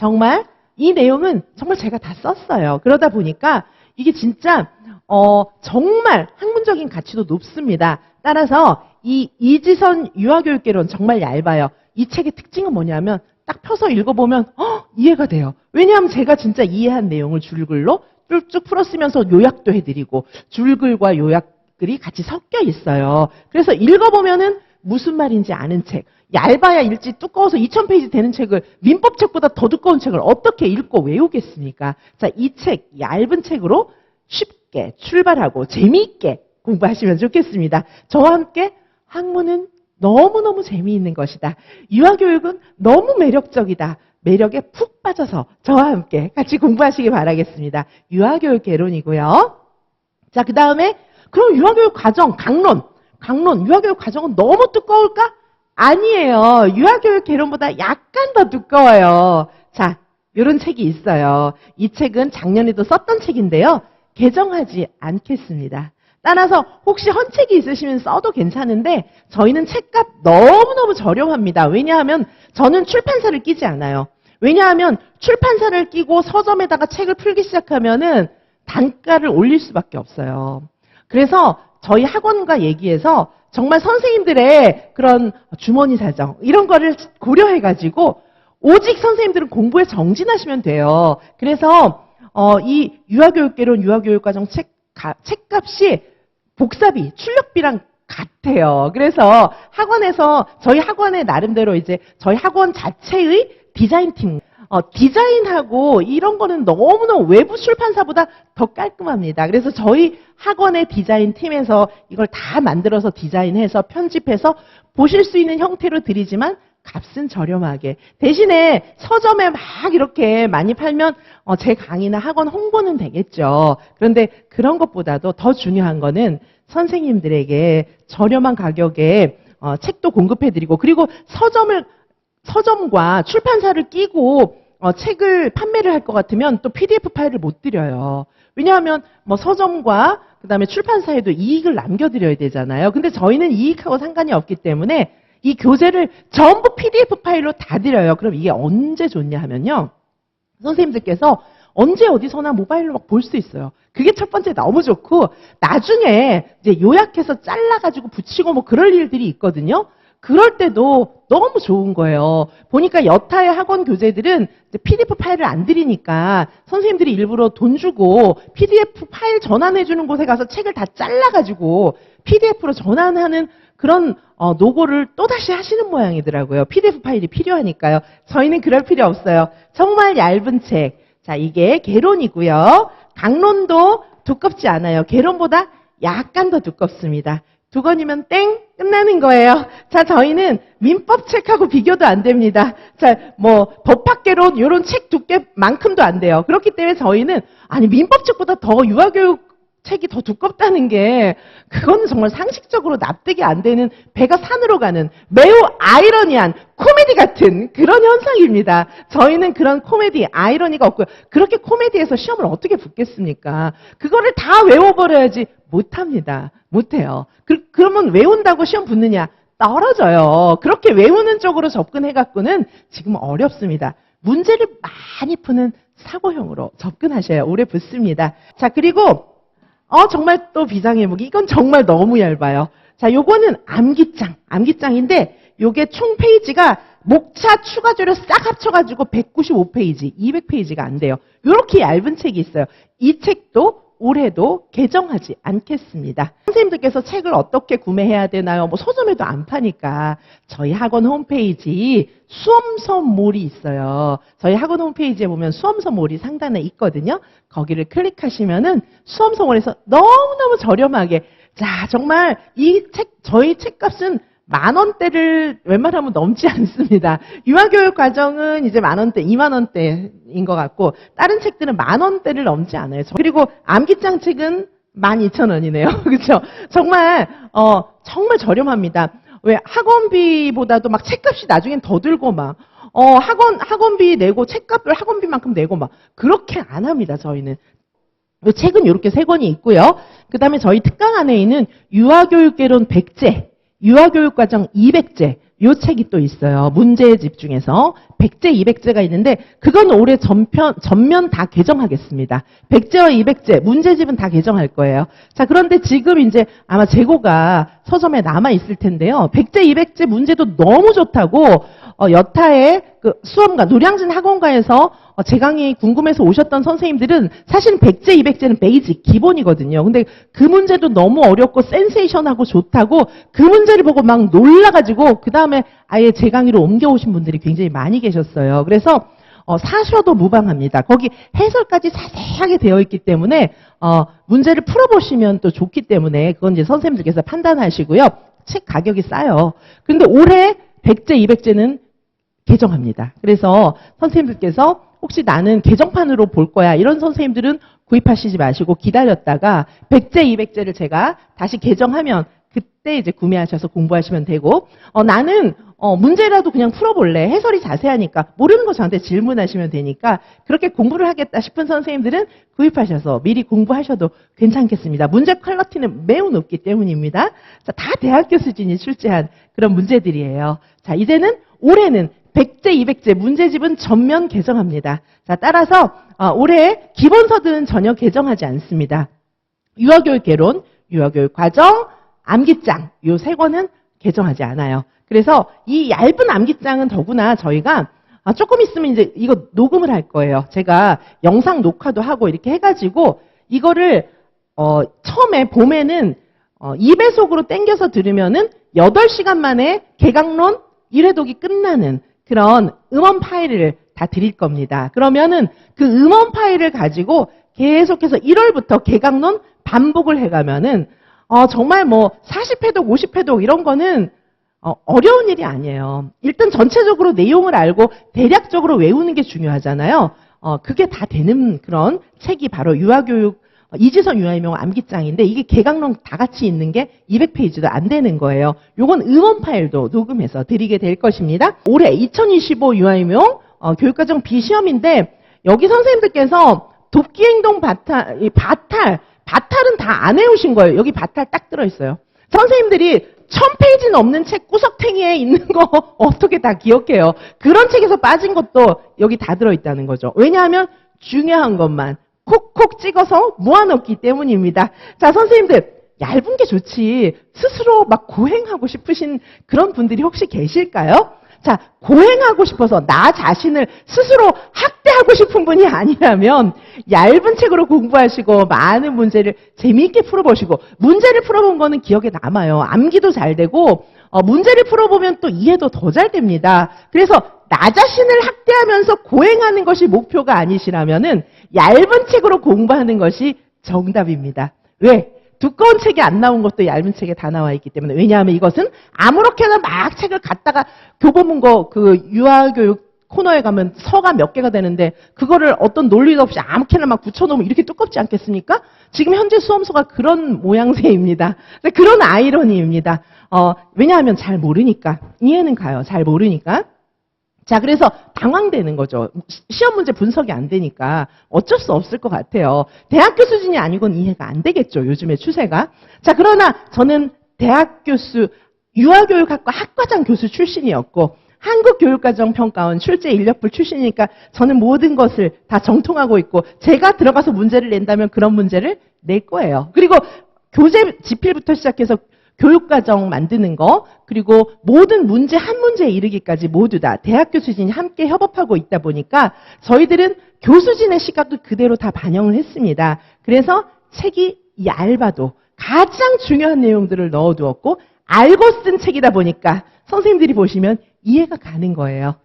정말 이 내용은 정말 제가 다 썼어요. 그러다 보니까 이게 진짜 어, 정말 학문적인 가치도 높습니다. 따라서 이 이지선 유아교육개론 정말 얇아요. 이 책의 특징은 뭐냐면 딱 펴서 읽어보면 어, 이해가 돼요. 왜냐하면 제가 진짜 이해한 내용을 줄글로 쭉 풀었으면서 요약도 해드리고 줄글과 요약글이 같이 섞여 있어요. 그래서 읽어보면은 무슨 말인지 아는 책. 얇아야 읽지 두꺼워서 2000페이지 되는 책을 민법책보다 더 두꺼운 책을 어떻게 읽고 외우겠습니까? 자, 이 책 얇은 책으로 쉽게 출발하고 재미있게 공부하시면 좋겠습니다. 저와 함께 학문은 너무너무 재미있는 것이다. 유아교육은 너무 매력적이다. 매력에 푹 빠져서 저와 함께 같이 공부하시기 바라겠습니다. 유아교육 개론이고요. 자, 그 다음에 그럼 유아교육 과정, 강론. 강론, 유아교육 과정은 너무 두꺼울까? 아니에요. 유아교육 개론보다 약간 더 두꺼워요. 자, 이런 책이 있어요. 이 책은 작년에도 썼던 책인데요. 개정하지 않겠습니다. 따라서 혹시 헌책이 있으시면 써도 괜찮은데 저희는 책값 너무너무 저렴합니다. 왜냐하면 저는 출판사를 끼지 않아요. 왜냐하면 출판사를 끼고 서점에다가 책을 풀기 시작하면은 단가를 올릴 수밖에 없어요. 그래서 저희 학원과 얘기해서 정말 선생님들의 그런 주머니 사정 이런 거를 고려해 가지고 오직 선생님들은 공부에 정진하시면 돼요. 그래서 어, 이 유아교육개론 유아교육과정 책 가, 책값이 복사비 출력비랑 같아요. 그래서 학원에서 저희 학원의 나름대로 이제 저희 학원 자체의 디자인 팀 어, 디자인하고 이런 거는 너무너무 외부 출판사보다 더 깔끔합니다. 그래서 저희 학원의 디자인 팀에서 이걸 다 만들어서 디자인해서 편집해서 보실 수 있는 형태로 드리지만 값은 저렴하게. 대신에 서점에 막 이렇게 많이 팔면 어, 제 강의나 학원 홍보는 되겠죠. 그런데 그런 것보다도 더 중요한 거는 선생님들에게 저렴한 가격에 어, 책도 공급해드리고 그리고 서점을 서점과 출판사를 끼고 어, 책을 판매를 할 것 같으면 또 PDF 파일을 못 드려요. 왜냐하면 뭐 서점과 그다음에 출판사에도 이익을 남겨드려야 되잖아요. 근데 저희는 이익하고 상관이 없기 때문에 이 교재를 전부 PDF 파일로 다 드려요. 그럼 이게 언제 좋냐 하면요. 선생님들께서 언제 어디서나 모바일로 막 볼 수 있어요. 그게 첫 번째 너무 좋고 나중에 이제 요약해서 잘라가지고 붙이고 뭐 그럴 일들이 있거든요. 그럴 때도 너무 좋은 거예요. 보니까 여타의 학원 교재들은 PDF 파일을 안 드리니까 선생님들이 일부러 돈 주고 PDF 파일 전환해 주는 곳에 가서 책을 다 잘라가지고 PDF로 전환하는 그런 어, 노고를 또다시 하시는 모양이더라고요. PDF 파일이 필요하니까요. 저희는 그럴 필요 없어요. 정말 얇은 책. 자, 이게 개론이고요. 강론도 두껍지 않아요. 개론보다 약간 더 두껍습니다. 두 권이면 땡 끝나는 거예요. 자, 저희는 민법 책하고 비교도 안 됩니다. 자, 뭐 법학개론 이런 책 두께만큼도 안 돼요. 그렇기 때문에 저희는 아니 민법 책보다 더 유아교육 책이 더 두껍다는 게 그거는 정말 상식적으로 납득이 안 되는 배가 산으로 가는 매우 아이러니한 코미디 같은 그런 현상입니다. 저희는 그런 코미디, 아이러니가 없고요. 그렇게 코미디에서 시험을 어떻게 붙겠습니까? 그거를 다 외워버려야지 못합니다. 못해요. 그, 그러면 외운다고 시험 붙느냐? 떨어져요. 그렇게 외우는 쪽으로 접근해갖고는 지금 어렵습니다. 문제를 많이 푸는 사고형으로 접근하셔야 오래 붙습니다. 자, 그리고 어, 정말 또 비장의무기. 이건 정말 너무 얇아요. 자, 요거는 암기장. 암기장인데, 요게 총 페이지가 목차 추가조료 싹 합쳐가지고 195페이지, 200페이지가 안 돼요. 요렇게 얇은 책이 있어요. 이 책도 올해도 개정하지 않겠습니다. 선생님들께서 책을 어떻게 구매해야 되나요? 뭐 서점에도 안 파니까 저희 학원 홈페이지 수험서몰이 있어요. 저희 학원 홈페이지에 보면 수험서몰이 상단에 있거든요. 거기를 클릭하시면은 수험서몰에서 너무너무 저렴하게 자 정말 이 책 저희 책값은 만 원대를 웬만하면 넘지 않습니다. 유아교육 과정은 이제 만 원대, 이만 원대인 것 같고 다른 책들은 만 원대를 넘지 않아요. 그리고 암기장 책은 만 이천 원이네요. 그렇죠? 정말 어 정말 저렴합니다. 왜 학원비보다도 막 책값이 나중엔 더 들고 막 어, 학원 학원비 내고 책값을 학원비만큼 내고 막 그렇게 안 합니다. 저희는 이 책은 이렇게 세 권이 있고요. 그 다음에 저희 특강 안에 있는 유아교육개론 백제 유아교육과정 200제 요 책이 또 있어요. 문제의 집 중에서 100제, 200제가 있는데 그건 올해 전편, 전면 다 개정하겠습니다. 100제와 200제, 문제집은 다 개정할 거예요. 자, 그런데 지금 이제 아마 재고가 서점에 남아 있을 텐데요. 100제, 200제 문제도 너무 좋다고 어, 여타의 그 수험가, 노량진 학원가에서 어, 제 강의 궁금해서 오셨던 선생님들은 사실 100제, 200제는 베이직, 기본이거든요. 근데 그 문제도 너무 어렵고 센세이션하고 좋다고 그 문제를 보고 막 놀라가지고 그 다음에 아예 제 강의로 옮겨오신 분들이 굉장히 많이 계셨어요. 그래서 어, 사셔도 무방합니다. 거기 해설까지 자세 하게 되어 있기 때문에 어, 문제를 풀어보시면 또 좋기 때문에 그건 이제 선생님들께서 판단하시고요. 책 가격이 싸요. 근데 올해 100제, 200제는 개정합니다. 그래서 선생님들께서 혹시 나는 개정판으로 볼 거야 이런 선생님들은 구입하시지 마시고 기다렸다가 100제, 200제를 제가 다시 개정하면 그때 이제 구매하셔서 공부하시면 되고 어, 나는 어, 문제라도 그냥 풀어볼래 해설이 자세하니까 모르는 거 저한테 질문하시면 되니까 그렇게 공부를 하겠다 싶은 선생님들은 구입하셔서 미리 공부하셔도 괜찮겠습니다. 문제 퀄리티는 매우 높기 때문입니다. 자, 다 대학교 수준이 출제한 그런 문제들이에요. 자, 이제는 올해는 100제, 200제 문제집은 전면 개정합니다. 자, 따라서 어, 올해 기본서들은 전혀 개정하지 않습니다. 유아교육 개론, 유아교육 과정, 암기장 요 세 권은 개정하지 않아요. 그래서 이 얇은 암기장은 더구나 저희가 아, 조금 있으면 이제 이거 녹음을 할 거예요. 제가 영상 녹화도 하고 이렇게 해가지고 이거를 어, 처음에 봄에는 어, 2배속으로 땡겨서 들으면은 8시간 만에 개강론 1회독이 끝나는 그런 음원 파일을 다 드릴 겁니다. 그러면은 그 음원 파일을 가지고 계속해서 1월부터 개강론 반복을 해가면은 어, 정말 뭐 40회독, 50회독 이런 거는 어, 어려운 일이 아니에요. 일단 전체적으로 내용을 알고 대략적으로 외우는 게 중요하잖아요. 어, 그게 다 되는 그런 책이 바로 유아교육 어, 이지선 유아이명 암기장인데 이게 개강론 다 같이 있는 게 200페이지도 안 되는 거예요. 요건 음원 파일도 녹음해서 드리게 될 것입니다. 올해 2025 유아이명 어, 교육과정 비시험인데 여기 선생님들께서 돕기 행동 바탈, 이 바탈, 바탈은 다 안 해오신 거예요. 여기 바탈 딱 들어있어요. 선생님들이 천 페이지 넘는 책 구석탱이에 있는 거 어떻게 다 기억해요? 그런 책에서 빠진 것도 여기 다 들어있다는 거죠. 왜냐하면 중요한 것만 콕콕 찍어서 모아놓기 때문입니다. 자, 선생님들, 얇은 게 좋지. 스스로 막 고행하고 싶으신 그런 분들이 혹시 계실까요? 자, 고행하고 싶어서 나 자신을 스스로 학대하고 싶은 분이 아니라면 얇은 책으로 공부하시고 많은 문제를 재미있게 풀어보시고 문제를 풀어본 거는 기억에 남아요. 암기도 잘 되고 어, 문제를 풀어보면 또 이해도 더 잘 됩니다. 그래서 나 자신을 학대하면서 고행하는 것이 목표가 아니시라면은 얇은 책으로 공부하는 것이 정답입니다. 왜? 두꺼운 책이 안 나온 것도 얇은 책에 다 나와 있기 때문에 왜냐하면 이것은 아무렇게나 막 책을 갖다가 교보문고 그 유아교육 코너에 가면 서가 몇 개가 되는데 그거를 어떤 논리도 없이 아무렇게나 막 붙여놓으면 이렇게 두껍지 않겠습니까? 지금 현재 수험소가 그런 모양새입니다. 그런 아이러니입니다. 어, 왜냐하면 잘 모르니까 이해는 가요. 잘 모르니까. 자, 그래서 당황되는 거죠. 시- 시험 문제 분석이 안 되니까 어쩔 수 없을 것 같아요. 대학 교 수준이 아니고는 이해가 안 되겠죠. 요즘의 추세가. 자, 그러나 저는 대학 교수, 유아교육학과 학과장 교수 출신이었고 한국교육과정평가원 출제 인력부 출신이니까 저는 모든 것을 다 정통하고 있고 제가 들어가서 문제를 낸다면 그런 문제를 낼 거예요. 그리고 교재 지필부터 시작해서 교육과정 만드는 거, 그리고 모든 문제 한 문제에 이르기까지 모두 다 대학 교 수진이 함께 협업하고 있다 보니까 저희들은 교수진의 시각도 그대로 다 반영을 했습니다. 그래서 책이 얇아도 가장 중요한 내용들을 넣어두었고 알고 쓴 책이다 보니까 선생님들이 보시면 이해가 가는 거예요.